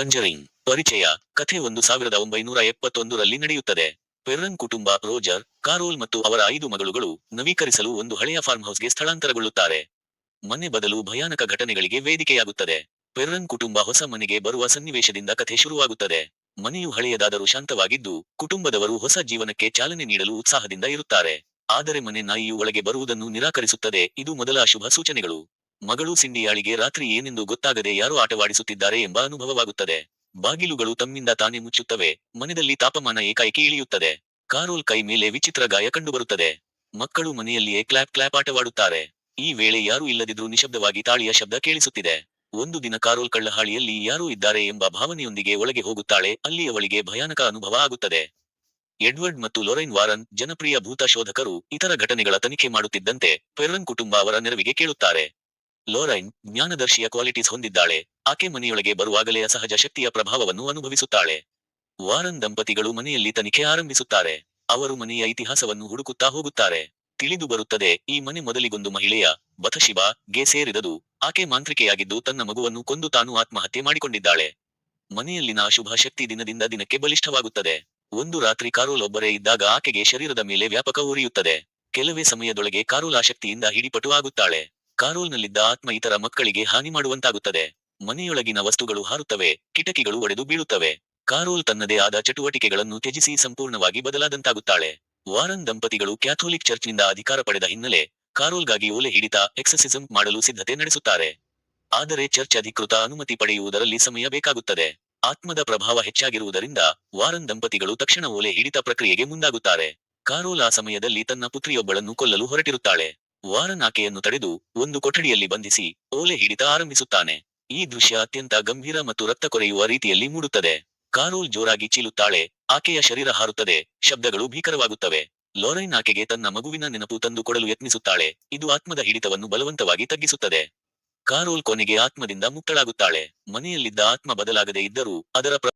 ಕಂಜರಿಂಗ್ ಪರಿಚಯ. ಕಥೆ ಒಂದು ಸಾವಿರದ ಒಂಬೈನೂರ ಎಪ್ಪತ್ತೊಂದರಲ್ಲಿ ನಡೆಯುತ್ತದೆ. ಪೆರ್ರನ್ ಕುಟುಂಬ, ರೋಜರ್, ಕಾರೋಲ್ ಮತ್ತು ಅವರ ಐದು ಮಗಳುಗಳು ನವೀಕರಿಸಲು ಒಂದು ಹಳೆಯ ಫಾರ್ಮ್ ಹೌಸ್ಗೆ ಸ್ಥಳಾಂತರಗೊಳ್ಳುತ್ತಾರೆ. ಮನೆ ಬದಲು ಭಯಾನಕ ಘಟನೆಗಳಿಗೆ ವೇದಿಕೆಯಾಗುತ್ತದೆ. ಪೆರ್ರನ್ ಕುಟುಂಬ ಹೊಸ ಮನೆಗೆ ಬರುವ ಸನ್ನಿವೇಶದಿಂದ ಕಥೆ ಶುರುವಾಗುತ್ತದೆ. ಮನೆಯು ಹಳೆಯದಾದರೂ ಶಾಂತವಾಗಿದ್ದು, ಕುಟುಂಬದವರು ಹೊಸ ಜೀವನಕ್ಕೆ ಚಾಲನೆ ನೀಡಲು ಉತ್ಸಾಹದಿಂದ ಇರುತ್ತಾರೆ. ಆದರೆ ಮನೆ ನಾಯಿಯು ಒಳಗೆ ಬರುವುದನ್ನು ನಿರಾಕರಿಸುತ್ತದೆ. ಇದು ಮೊದಲ ಅಶುಭ ಸೂಚನೆಗಳು. ಮಗಳು ಸಿಂಡಿಯಾಳಿಗೆ ರಾತ್ರಿ ಏನೆಂದು ಗೊತ್ತಾಗದೆ ಯಾರು ಆಟವಾಡಿಸುತ್ತಿದ್ದಾರೆ ಎಂಬ ಅನುಭವವಾಗುತ್ತದೆ. ಬಾಗಿಲುಗಳು ತಮ್ಮಿಂದ ತಾನೇ ಮುಚ್ಚುತ್ತವೆ. ಮನೆಯಲ್ಲಿ ತಾಪಮಾನ ಏಕಾಏಕಿ ಇಳಿಯುತ್ತದೆ. ಕಾರೋಲ್ ಕೈ ಮೇಲೆ ವಿಚಿತ್ರ ಗಾಯ ಕಂಡುಬರುತ್ತದೆ. ಮಕ್ಕಳು ಮನೆಯಲ್ಲಿಯೇ ಕ್ಲಾಪ್ ಕ್ಲಾಪ್ ಆಟವಾಡುತ್ತಾರೆ. ಈ ವೇಳೆ ಯಾರೂ ಇಲ್ಲದಿದ್ರೂ ನಿಶಬ್ದವಾಗಿ ತಾಳಿಯ ಶಬ್ದ ಕೇಳಿಸುತ್ತಿದೆ. ಒಂದು ದಿನ ಕಾರೋಲ್ ಕಳ್ಳಹಾಳಿಯಲ್ಲಿ ಯಾರೂ ಇದ್ದಾರೆ ಎಂಬ ಭಾವನೆಯೊಂದಿಗೆ ಒಳಗೆ ಹೋಗುತ್ತಾಳೆ. ಅಲ್ಲಿ ಅವಳಿಗೆ ಭಯಾನಕ ಅನುಭವ ಆಗುತ್ತದೆ. ಎಡ್ವರ್ಡ್ ಮತ್ತು ಲೊರೈನ್ ವಾರನ್ ಜನಪ್ರಿಯ ಭೂತ ಶೋಧಕರು ಇತರ ಘಟನೆಗಳ ತನಿಖೆ ಮಾಡುತ್ತಿದ್ದಂತೆ ಪೆರ್ರನ್ ಕುಟುಂಬ ಅವರ ನೆರವಿಗೆ ಕೇಳುತ್ತಾರೆ. ಲೊರೈನ್ ಜ್ಞಾನದರ್ಶಿಯ ಕ್ವಾಲಿಟೀಸ್ ಹೊಂದಿದ್ದಾಳೆ. ಆಕೆ ಮನೆಯೊಳಗೆ ಬರುವಾಗಲೇ ಅಸಹಜ ಶಕ್ತಿಯ ಪ್ರಭಾವವನ್ನು ಅನುಭವಿಸುತ್ತಾಳೆ. ವಾರನ್ ದಂಪತಿಗಳು ಮನೆಯಲ್ಲಿ ತನಿಖೆ ಆರಂಭಿಸುತ್ತಾರೆ. ಅವರು ಮನೆಯ ಇತಿಹಾಸವನ್ನು ಹುಡುಕುತ್ತಾ ಹೋಗುತ್ತಾರೆ. ತಿಳಿದು ಬರುತ್ತದೆ, ಈ ಮನೆ ಮೊದಲಿಗೊಂದು ಮಹಿಳೆಯ ಬಥಶಿಬಾ ಗೆ ಸೇರಿದದು. ಆಕೆ ಮಾಂತ್ರಿಕೆಯಾಗಿದ್ದು ತನ್ನ ಮಗುವನ್ನು ಕೊಂದು ತಾನು ಆತ್ಮಹತ್ಯೆ ಮಾಡಿಕೊಂಡಿದ್ದಾಳೆ. ಮನೆಯಲ್ಲಿನ ಅಶುಭ ಶಕ್ತಿ ದಿನದಿಂದ ದಿನಕ್ಕೆ ಬಲಿಷ್ಠವಾಗುತ್ತದೆ. ಒಂದು ರಾತ್ರಿ ಕಾರೋಲ್ ಒಬ್ಬರೇ ಇದ್ದಾಗ ಆಕೆಗೆ ಶರೀರದ ಮೇಲೆ ವ್ಯಾಪಕ ಉರಿಯುತ್ತದೆ. ಕೆಲವೇ ಸಮಯದೊಳಗೆ ಕಾರೋಲ್ ಆಶಕ್ತಿಯಿಂದ ಶಕ್ತಿಯಿಂದ ಹಿಡಿಪಟು ಆಗುತ್ತಾಳೆ. ಕಾರೋಲ್ನಲ್ಲಿದ್ದ ಆತ್ಮ ಇತರ ಮಕ್ಕಳಿಗೆ ಹಾನಿ ಮಾಡುವಂತಾಗುತ್ತದೆ. ಮನೆಯೊಳಗಿನ ವಸ್ತುಗಳು ಹಾರುತ್ತವೆ, ಕಿಟಕಿಗಳು ಒಡೆದು ಬೀಳುತ್ತವೆ. ಕಾರೋಲ್ ತನ್ನದೇ ಆದ ಚಟುವಟಿಕೆಗಳನ್ನು ತ್ಯಜಿಸಿ ಸಂಪೂರ್ಣವಾಗಿ ಬದಲಾದಂತಾಗುತ್ತಾಳೆ. ವಾರನ್ ದಂಪತಿಗಳು ಕ್ಯಾಥೋಲಿಕ್ ಚರ್ಚ್ನಿಂದ ಅಧಿಕಾರ ಪಡೆದ ಹಿನ್ನೆಲೆ ಕಾರೋಲ್ಗಾಗಿ ಓಲೆ ಹಿಡಿತ, ಎಕ್ಸಸಿಸಂ ಮಾಡಲು ಸಿದ್ಧತೆ ನಡೆಸುತ್ತಾರೆ. ಆದರೆ ಚರ್ಚ್ ಅಧಿಕೃತ ಅನುಮತಿ ಪಡೆಯುವುದರಲ್ಲಿ ಸಮಯ ಬೇಕಾಗುತ್ತದೆ. ಆತ್ಮದ ಪ್ರಭಾವ ಹೆಚ್ಚಾಗಿರುವುದರಿಂದ ವಾರನ್ ದಂಪತಿಗಳು ತಕ್ಷಣ ಓಲೆ ಹಿಡಿತ ಪ್ರಕ್ರಿಯೆಗೆ ಮುಂದಾಗುತ್ತಾರೆ. ಕಾರೋಲ್ ಆ ಸಮಯದಲ್ಲಿ ತನ್ನ ಪುತ್ರಿಯೊಬ್ಬಳನ್ನು ಕೊಲ್ಲಲು ಹೊರಟಿರುತ್ತಾಳೆ. ವಾರನ್ ತಡೆದು ಒಂದು ಕೊಠಡಿಯಲ್ಲಿ ಬಂಧಿಸಿ ಓಲೆ ಹಿಡಿತ ಆರಂಭಿಸುತ್ತಾನೆ. ಈ ದೃಶ್ಯ ಅತ್ಯಂತ ಗಂಭೀರ ಮತ್ತು ರಕ್ತ ಕೊರೆಯುವ ರೀತಿಯಲ್ಲಿ ಮೂಡುತ್ತದೆ. ಕಾರೋಲ್ ಜೋರಾಗಿ ಚೀಲುತ್ತಾಳೆ, ಆಕೆಯ ಶರೀರ ಹಾರುತ್ತದೆ, ಶಬ್ದಗಳು ಭೀಕರವಾಗುತ್ತವೆ. ಲೊರೈನ್ ಆಕೆಗೆ ತನ್ನ ಮಗುವಿನ ನೆನಪು ತಂದು ಕೊಡಲು ಯತ್ನಿಸುತ್ತಾಳೆ, ಇದು ಆತ್ಮದ ಹಿಡಿತವನ್ನು ಬಲವಂತವಾಗಿ ತಗ್ಗಿಸುತ್ತದೆ. ಕಾರೋಲ್ ಕೊನೆಗೆ ಆತ್ಮದಿಂದ ಮುಕ್ತಳಾಗುತ್ತಾಳೆ, ಮನೆಯಲ್ಲಿದ್ದ ಆತ್ಮ ಬದಲಾಗದೆ ಇದ್ದರೂ ಅದರ